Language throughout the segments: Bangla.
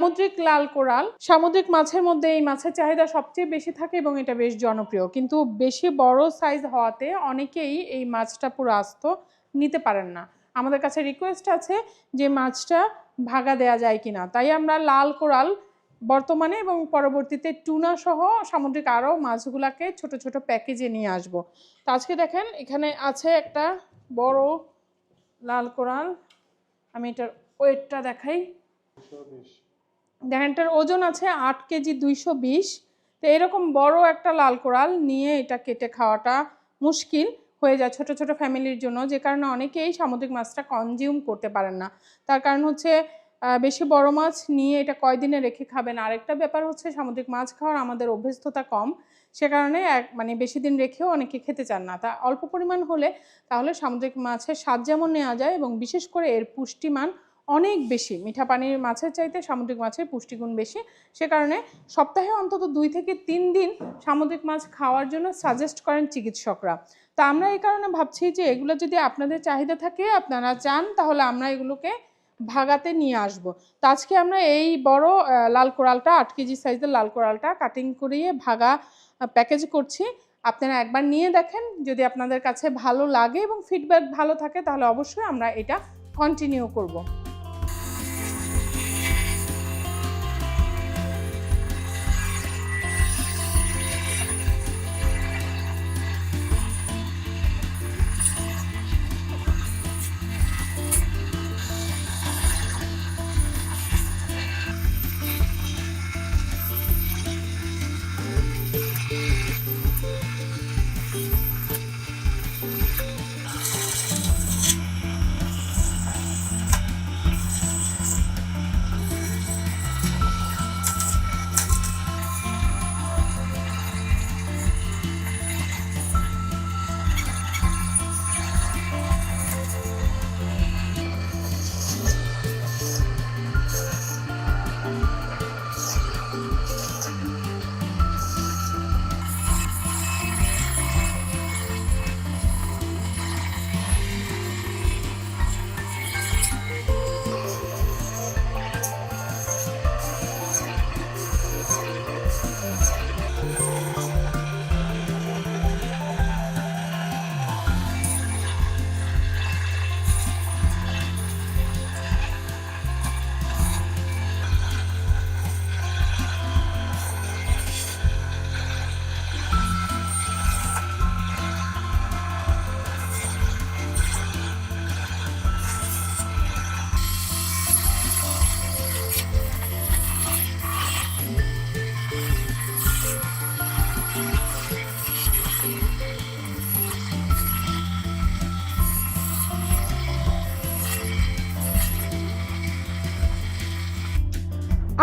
সামুদ্রিক লাল কোরাল। সামুদ্রিক মাছের মধ্যে এই মাছের চাহিদা সবচেয়ে বেশি থাকে এবং এটা বেশ জনপ্রিয়। কিন্তু বেশি বড় সাইজ হওয়াতে অনেকেই এই মাছটা পুরো আস্ত নিতে পারেন না। আমাদের কাছে রিকোয়েস্ট আছে যে মাছটা ভাগা দেয়া যায় কিনা। তাই আমরা লাল কোরাল বর্তমানে এবং পরবর্তীতে টুনা সহ সামুদ্রিক আরও মাছগুলাকে ছোট ছোট প্যাকেজে নিয়ে আসব। তো আজকে দেখেন, এখানে আছে একটা বড় লাল কোরাল। আমি এটার ওয়েটটা দেখাই। দেখেন, এটার ওজন আছে আট কেজি দুইশো বিশ। তো এরকম বড় একটা লাল কোরাল নিয়ে এটা কেটে খাওয়াটা মুশকিল হয়ে যায় ছোট ছোট ফ্যামিলির জন্য, যে কারণে অনেকেই সামুদ্রিক মাছটা কনজিউম করতে পারেন না। তার কারণ হচ্ছে বেশি বড় মাছ নিয়ে এটা কয়দিনে রেখে খাবেন? আরেকটা ব্যাপার হচ্ছে সামুদ্রিক মাছ খাওয়ার আমাদের অভ্যস্ততা কম, সে কারণে এক মানে বেশি দিন রেখেও অনেকে খেতে চান না। তা অল্প পরিমাণ হলে তাহলে সামুদ্রিক মাছের স্বাদ যেমন নেওয়া যায় এবং বিশেষ করে এর পুষ্টিমান অনেক বেশি। মিঠা পানির মাছের চাইতে সামুদ্রিক মাছের পুষ্টিগুণ বেশি। সে কারণে সপ্তাহে অন্তত দুই থেকে তিন দিন সামুদ্রিক মাছ খাওয়ার জন্য সাজেস্ট করেন চিকিৎসকরা। তা আমরা এই কারণে ভাবছি যে এগুলো যদি আপনাদের চাহিদা থাকে, আপনারা চান, তাহলে আমরা এগুলোকে ভাগাতে নিয়ে আসব। তো আজকে আমরা এই বড় লাল কোরালটা, আট কেজি সাইজের লাল কোরালটা কাটিং করিয়ে ভাগা প্যাকেজ করছি। আপনারা একবার নিয়ে দেখেন। যদি আপনাদের কাছে ভালো লাগে এবং ফিডব্যাক ভালো থাকে, তাহলে অবশ্যই আমরা এটা কন্টিনিউ করব।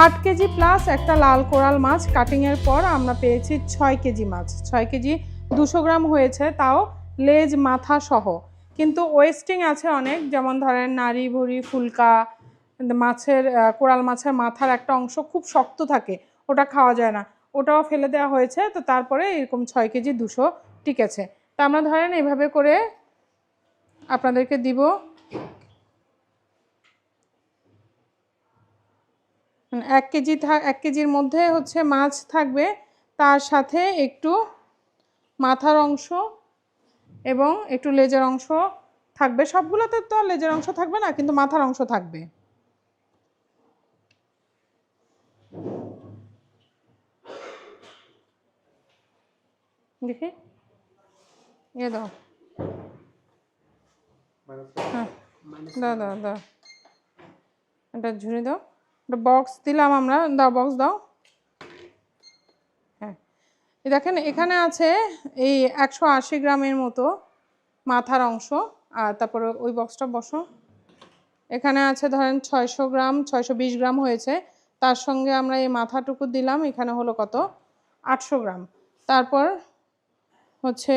আট কেজি প্লাস একটা লাল কোরাল মাছ কাটিংয়ের পর আমরা পেয়েছি ছয় কেজি মাছ। ছয় কেজি দুশো গ্রাম হয়েছে তাও লেজ, মাথা সহ। কিন্তু ওয়েস্টিং আছে অনেক, যেমন ধরেন নাড়ি, ভুড়ি, ফুলকা, মাছের কোরাল মাছের মাথার একটা অংশ খুব শক্ত থাকে, ওটা খাওয়া যায় না। ওটাও ফেলে দেওয়া হয়েছে, তো তারপরে এরকম ছয় কেজি দুশো টিকেছে। তা আমরা ধরেন এইভাবে করে আপনাদেরকে দিব এক কেজি এক কেজির মধ্যে হচ্ছে মাছ থাকবে। তার সাথে একটু মাথার অংশ এবং একটু লেজের অংশ থাকবে। সবগুলোতে তো লেজের অংশ থাকবে না কিন্তু মাথার অংশ থাকবে। দেখি। এ দাও। হ্যাঁ দাও দাও দাও। এটা ঝুড়ি দাও। একটা বক্স দিলাম আমরা। দাও বক্স দাও। হ্যাঁ। দেখেন, এখানে আছে এই একশো আশি গ্রামের মতো মাথার অংশ। আর তারপরে ওই বক্সটা বসো। এখানে আছে ধরেন ছয়শো গ্রাম, ছয়শো বিশ গ্রাম হয়েছে। তার সঙ্গে আমরা এই মাথাটুকু দিলাম। এখানে হলো কত? আটশো গ্রাম। তারপর হচ্ছে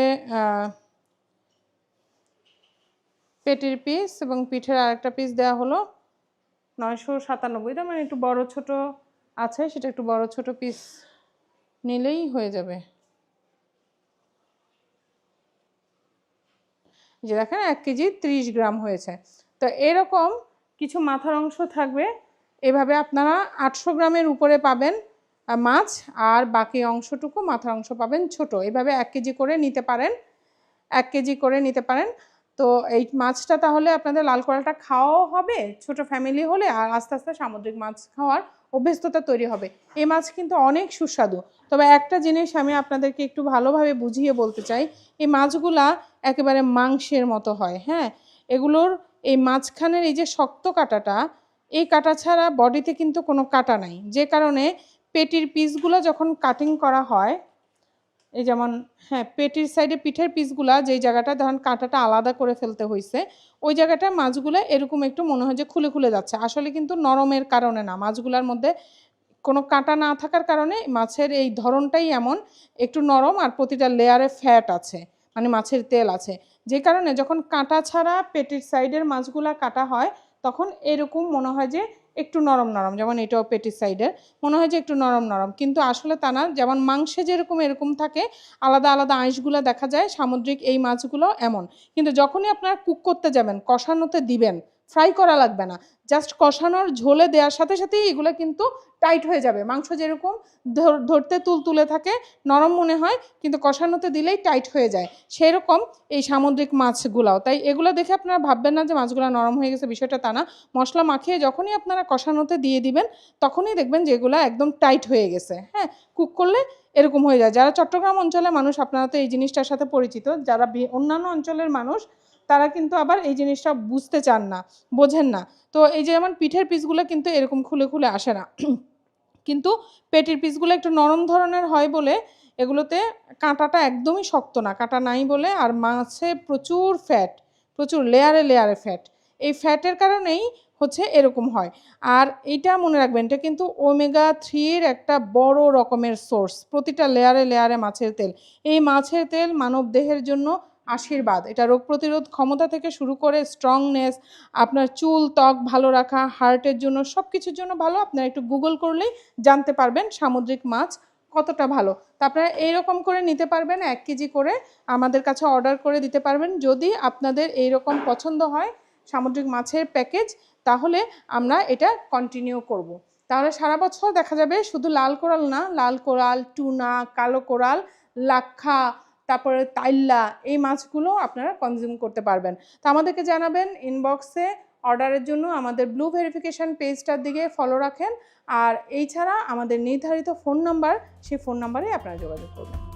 পেটির পিস এবং পিঠের আরেকটা পিস দেওয়া হলো। নয়শো সাতানব্বইটা মানে একটু বড় ছোট আছে, সেটা একটু বড় ছোট পিস নিলেই হয়ে যাবে। যে দেখেন, এক কেজি ত্রিশ গ্রাম হয়েছে। তো এরকম কিছু মাথার অংশ থাকবে, এভাবে আপনারা আটশো গ্রামের উপরে পাবেন মাছ, আর বাকি অংশটুকু মাথার অংশ পাবেন ছোট। এভাবে এক কেজি করে নিতে পারেন, এক কেজি করে নিতে পারেন। তো এই মাছটা তাহলে আপনাদের লাল কোরালটা খাওয়াও হবে, ছোট ফ্যামিলি হলে, আর আস্তে আস্তে সামুদ্রিক মাছ খাওয়ার অভ্যস্ততা তৈরি হবে। এই মাছ কিন্তু অনেক সুস্বাদু। তবে একটা জিনিস আমি আপনাদেরকে একটু ভালোভাবে বুঝিয়ে বলতে চাই, এই মাছগুলা একেবারে মাংসের মতো হয় হ্যাঁ? এগুলোর এই মাঝখানের এই যে শক্ত কাটাটা, এই কাটা ছাড়া বডিতে কিন্তু কোনো কাটা নাই। যে কারণে পেটির পিসগুলো যখন কাটিং করা হয় এই যেমন হ্যাঁ পেটির সাইডে পিঠের পিসগুলা যেই জায়গাটা, ধরেন কাঁটাটা আলাদা করে ফেলতে হয়েছে ওই জায়গাটা মাছগুলো এরকম একটু মনে হয় যে খুলে খুলে যাচ্ছে। আসলে কিন্তু নরমের কারণে না। মাছগুলোর মধ্যে কোনো কাঁটা না থাকার কারণে মাছের এই ধরনটাই এমন, একটু নরম আর প্রতিটা লেয়ারে ফ্যাট আছে মানে মাছের তেল আছে। যে কারণে যখন কাঁটা ছাড়া পেটির সাইডের মাছগুলা কাটা হয়, তখন এরকম মনে হয় যে একটু নরম নরম, যেমন এটাও পেটি সাইডের মনে হয় যে একটু নরম নরম। কিন্তু আসলে তা না, যেমন মাংসে যেরকম এরকম থাকে, আলাদা আলাদা আঁশগুলো দেখা যায়, সামুদ্রিক এই মাছগুলো এমন। কিন্তু যখনই আপনারা কুক করতে যাবেন, কষানোতে দিবেন ফ্রাই করা লাগবে না। জাস্ট কষানোর ঝোলে দেওয়ার সাথে সাথেই এগুলো কিন্তু টাইট হয়ে যাবে। মাংস যেরকম ধর- ধরতে তুল তুলে থাকে, নরম মনে হয়, কিন্তু কষানোতে দিলেই টাইট হয়ে যায়। সেরকম এই সামুদ্রিক মাছগুলাও। তাই এগুলো দেখে আপনারা ভাববেন না যে মাছগুলো নরম হয়ে গেছে, বিষয়টা তা না। মশলা মাখিয়ে যখনই আপনারা কষানোতে দিয়ে দিবেন, তখনই দেখবেন যে এগুলো একদম টাইট হয়ে গেছে। হ্যাঁ কুক করলে এরকম হয়ে যায়। যারা চট্টগ্রাম অঞ্চলের মানুষ, আপনারা তো এই জিনিসটার সাথে পরিচিত। যারা অন্যান্য অঞ্চলের মানুষ তারা কিন্তু আবার এই জিনিসটা বুঝতে চান না, বোঝেন না। তো এই যে যেমন পিঠের পিসগুলো কিন্তু এরকম খুলে খুলে আসে না। কিন্তু পেটির পিসগুলো একটু নরম ধরনের হয় বলে এগুলোতে কাঁটাটা একদমই শক্ত না, কাঁটা নাই বলে আর মাছে প্রচুর ফ্যাট প্রচুর লেয়ারে লেয়ারে ফ্যাট এই ফ্যাটের কারণেই হচ্ছে এরকম হয়। আর এইটা মনে রাখবেন, এটা কিন্তু ওমেগা থ্রির একটা বড় রকমের সোর্স প্রতিটা লেয়ারে লেয়ারে মাছের তেল। এই মাছের তেল মানব দেহের জন্য আশীর্বাদ। এটা রোগ প্রতিরোধ ক্ষমতা থেকে শুরু করে স্ট্রংনেস আপনার চুল, ত্বক ভালো রাখা হার্টের জন্য সব কিছুর জন্য ভালো। আপনারা একটু গুগল করলেই জানতে পারবেন সামুদ্রিক মাছ কতটা ভালো। তা আপনারা এইরকম করে নিতে পারবেন, এক কেজি করে আমাদের কাছে অর্ডার করে দিতে পারবেন। যদি আপনাদের এইরকম পছন্দ হয় সামুদ্রিক মাছের প্যাকেজ তাহলে আমরা এটা কন্টিনিউ করব। তাহলে সারা বছর দেখা যাবে শুধু লাল কোরাল না, লাল কোরাল, টুনা, কালো কোরাল, লাক্ষা তারপরে তাইল্লা, এই মাছগুলো আপনারা কনজিউম করতে পারবেন। তো আমাদেরকে জানাবেন ইনবক্সে অর্ডারের জন্য আমাদের ব্লু ভেরিফিকেশান পেজটার দিকে ফলো রাখেন। আর এই ছাড়া আমাদের নির্ধারিত ফোন নাম্বার সেই ফোন নাম্বারে আপনারা যোগাযোগ করবেন।